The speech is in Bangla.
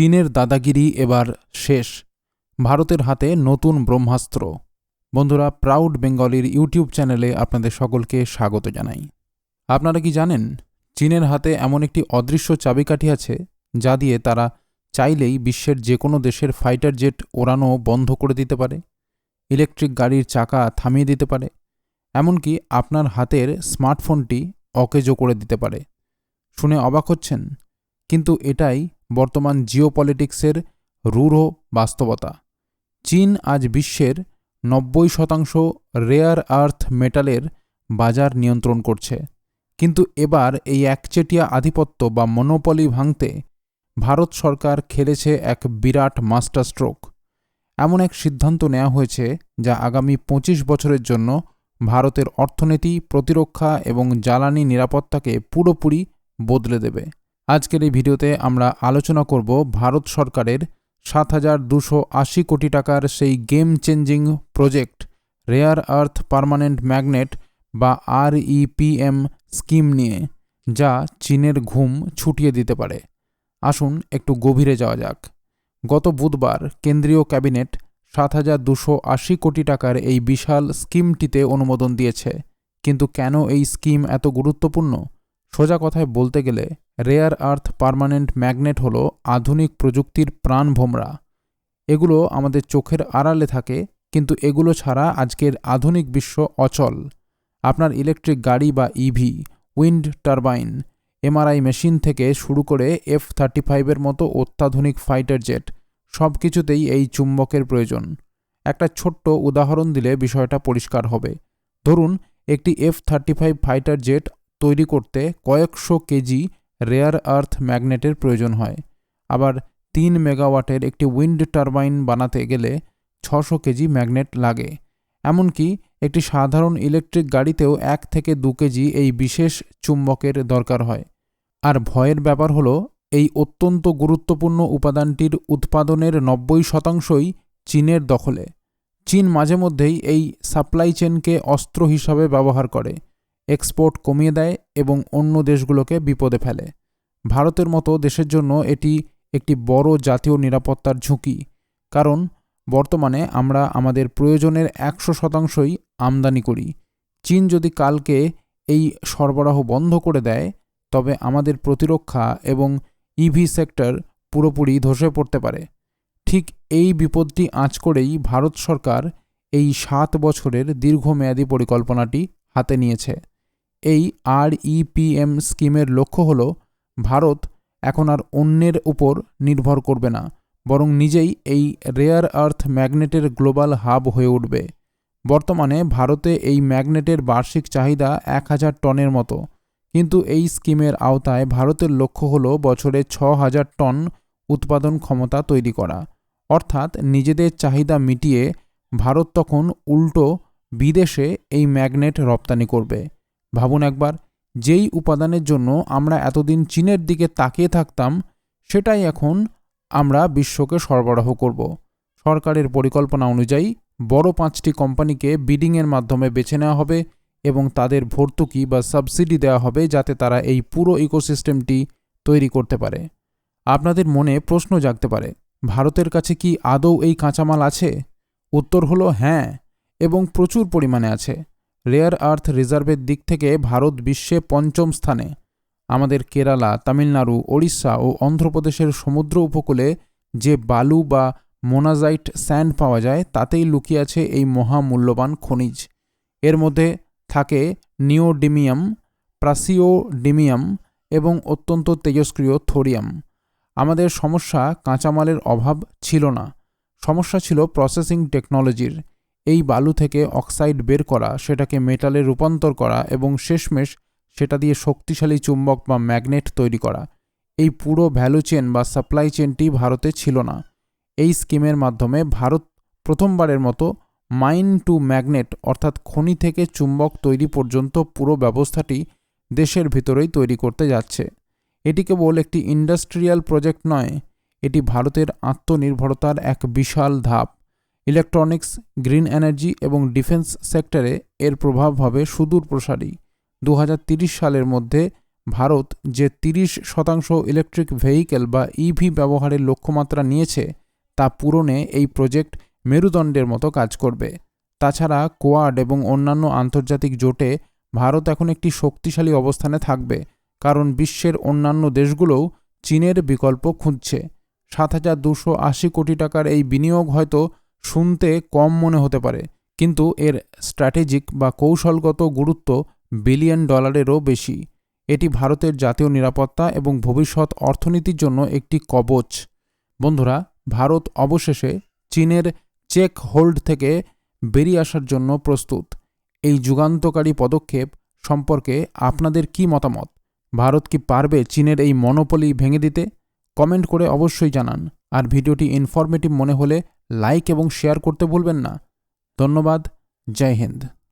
চীনের দাদাগিরি এবার শেষ, ভারতের হাতে নতুন ব্রহ্মাস্ত্র। বন্ধুরা প্রাউড বেঙ্গলির ইউটিউব চ্যানেলে আপনাদের সকলকে স্বাগত জানাই। আপনারা কি জানেন, চীনের হাতে এমন একটি অদৃশ্য চাবিকাঠি আছে, যা দিয়ে তারা চাইলেই বিশ্বের যে কোনো দেশের ফাইটার জেট ওড়ানো বন্ধ করে দিতে পারে, ইলেকট্রিক গাড়ির চাকা থামিয়ে দিতে পারে, এমনকি আপনার হাতের স্মার্টফোনটি অকেজো করে দিতে পারে। শুনে অবাক হচ্ছেন, কিন্তু এটাই বর্তমান জিওপলিটিক্সের রূঢ় বাস্তবতা। চীন আজ বিশ্বের নব্বই শতাংশ রেয়ার আর্থ মেটালের বাজার নিয়ন্ত্রণ করছে। কিন্তু এবার এই একচেটিয়া আধিপত্য বা মনোপলি ভাঙতে ভারত সরকার খেলেছে এক বিরাট মাস্টার স্ট্রোক এমন এক সিদ্ধান্ত নেওয়া হয়েছে যা আগামী পঁচিশ বছরের জন্য ভারতের অর্থনীতি, প্রতিরক্ষা এবং জ্বালানি নিরাপত্তাকে পুরোপুরি বদলে দেবে। আজকের এই ভিডিওতে আমরা আলোচনা করব ভারত সরকারের সাত হাজার দুশো আশি কোটি টাকার সেই game changing project rare earth permanent magnet বা আর ইপিএম স্কিম নিয়ে, যা চীনের ঘুম ছুটিয়ে দিতে পারে। আসুন একটু গভীরে যাওয়া যাক। গত বুধবার কেন্দ্রীয় ক্যাবিনেট সাত হাজার দুশো আশি কোটি টাকার এই বিশাল স্কিমটিতে অনুমোদন দিয়েছে। কিন্তু কেন এই স্কিম এত গুরুত্বপূর্ণ? সোজা কথায় বলতে গেলে রেয়ার আর্থ পার্মানেন্ট ম্যাগনেট হল আধুনিক প্রযুক্তির প্রাণভোমরা এগুলো আমাদের চোখের আড়ালে থাকে, কিন্তু এগুলো ছাড়া আজকের আধুনিক বিশ্ব অচল। আপনার ইলেকট্রিক গাড়ি বা EV wind turbine MRI machine থেকে শুরু করে এফ থার্টি ফাইভের মতো অত্যাধুনিক ফাইটার জেট সব কিছুতেই এই চুম্বকের প্রয়োজন। একটা ছোট্ট উদাহরণ দিলে বিষয়টা পরিষ্কার হবে। ধরুন, একটি F thirty five fighter jet তৈরি করতে কয়েকশো কেজি রেয়ার আর্থ ম্যাগনেটের প্রয়োজন হয়। আবার তিন মেগাওয়াটের একটি উইন্ড টারবাইন বানাতে গেলে ছশো কেজি ম্যাগনেট লাগে। এমনকি একটি সাধারণ ইলেকট্রিক গাড়িতেও এক থেকে দু কেজি এই বিশেষ চুম্বকের দরকার হয়। আর ভয়ের ব্যাপার হলো, এই অত্যন্ত গুরুত্বপূর্ণ উপাদানটির উৎপাদনের নব্বই শতাংশই চীনের দখলে। চীন মাঝে মধ্যেই এই সাপ্লাই চেনকে অস্ত্র হিসাবে ব্যবহার করে। এক্সপোর্ট কমিয়ে দেয় এবং অন্য দেশগুলোকে বিপদে ফেলে। ভারতের মতো দেশের জন্য এটি একটি বড় জাতীয় নিরাপত্তার ঝুঁকি, কারণ বর্তমানে আমরা আমাদের প্রয়োজনের একশো শতাংশই আমদানি করি। চীন যদি কালকে এই সরবরাহ বন্ধ করে দেয়, তবে আমাদের প্রতিরক্ষা এবং ইভি সেক্টর পুরোপুরি ধসে পড়তে পারে। ঠিক এই বিপদটি আঁচ করেই ভারত সরকার এই সাত বছরের দীর্ঘমেয়াদী পরিকল্পনাটি হাতে নিয়েছে। এই আর ইপিএম স্কিমের লক্ষ্য হল, ভারত এখন আর অন্যের উপর নির্ভর করবে না, বরং নিজেই এই রেয়ার আর্থ ম্যাগনেটের গ্লোবাল হাব হয়ে উঠবে। বর্তমানে ভারতে এই ম্যাগনেটের বার্ষিক চাহিদা এক হাজার টনের মতো, কিন্তু এই স্কিমের আওতায় ভারতের লক্ষ্য হল বছরে ছ হাজার টন উৎপাদন ক্ষমতা তৈরি করা। অর্থাৎ নিজেদের চাহিদা মিটিয়ে ভারত তখন উল্টো বিদেশে এই ম্যাগনেট রপ্তানি করবে। ভাবুন একবার, যেই উপাদানের জন্য আমরা এতদিন চীনের দিকে তাকিয়ে থাকতাম, সেটাই এখন আমরা বিশ্বকে সরবরাহ করব। সরকারের পরিকল্পনা অনুযায়ী বড় পাঁচটি কোম্পানিকে বিডিংয়ের মাধ্যমে বেছে নেওয়া হবে এবং তাদের ভর্তুকি বা সাবসিডি দেওয়া হবে যাতে তারা এই পুরো ইকোসিস্টেমটি তৈরি করতে পারে। আপনাদের মনে প্রশ্ন জাগতে পারে, ভারতের কাছে কি আদৌ এই কাঁচামাল আছে? উত্তর হলো হ্যাঁ এবং প্রচুর পরিমাণে আছে। রেয়ার আর্থ রিজার্ভের দিক থেকে ভারত বিশ্বে পঞ্চম স্থানে। আমাদের কেরালা, তামিলনাড়ু, ওড়িশা ও অন্ধ্রপ্রদেশের সমুদ্র উপকূলে যে বালু বা মোনাজাইট স্যান্ড পাওয়া যায়, তাতেই লুকিয়ে আছে এই মহামূল্যবান খনিজ। এর মধ্যে থাকে নিওডিমিয়াম, প্রাসিওডিমিয়াম এবং অত্যন্ত তেজস্ক্রিয় থোরিয়াম। আমাদের সমস্যা কাঁচামালের অভাব ছিল না। সমস্যা ছিল প্রসেসিং টেকনোলজির। এই বালু থেকে অক্সাইড বের করা, সেটাকে মেটালে রূপান্তর করা এবং শেষমেশ সেটা দিয়ে শক্তিশালী চুম্বক বা ম্যাগনেট তৈরি করা। এই পুরো ভ্যালু চেন বা সাপ্লাই চেনটি ভারতে ছিল না। এই স্কিমের মাধ্যমে ভারত প্রথমবারের মতো মাইন টু ম্যাগনেট অর্থাৎ খনি থেকে চুম্বক তৈরি পর্যন্ত পুরো ব্যবস্থাটি দেশের ভিতরেই তৈরি করতে যাচ্ছে। এটি কেবল একটি ইন্ডাস্ট্রিয়াল প্রজেক্ট নয়, এটি ভারতের আত্মনির্ভরতার এক বিশাল ধাপ। ইলেকট্রনিক্স, গ্রিন এনার্জি এবং ডিফেন্স সেক্টরে এর প্রভাব হবে সুদূর প্রসারী। দু সালের মধ্যে ভারত যে তিরিশ শতাংশ ইলেকট্রিক ভেহিকেল বা ইভি ব্যবহারের লক্ষ্যমাত্রা নিয়েছে, তা পূরণে এই প্রজেক্ট মেরুদণ্ডের মতো কাজ করবে। তাছাড়া কোয়াড এবং অন্যান্য আন্তর্জাতিক জোটে ভারত এখন একটি শক্তিশালী অবস্থানে থাকবে, কারণ বিশ্বের অন্যান্য দেশগুলোও চীনের বিকল্প খুঁজছে। সাত হাজার দুশো আশি কোটি টাকার এই বিনিয়োগ হয়তো শুনতে কম মনে হতে পারে, কিন্তু এর স্ট্র্যাটেজিক বা কৌশলগত গুরুত্ব বিলিয়ন ডলারেরও বেশি। এটি ভারতের জাতীয় নিরাপত্তা এবং ভবিষ্যৎ অর্থনীতির জন্য একটি কবচ। বন্ধুরা, ভারত অবশেষে চীনের চেক হোল্ড থেকে বেরিয়ে আসার জন্য প্রস্তুত। এই যুগান্তকারী পদক্ষেপ সম্পর্কে আপনাদের কি মতামত? ভারত কি পারবে চীনের এই মনোপলি ভেঙে দিতে? কমেন্ট করে অবশ্যই জানান। আর ভিডিওটি ইনফরমেটিভ মনে হলে লাইক এবং শেয়ার করতে ভুলবেন না। ধন্যবাদ। জয় হিন্দ।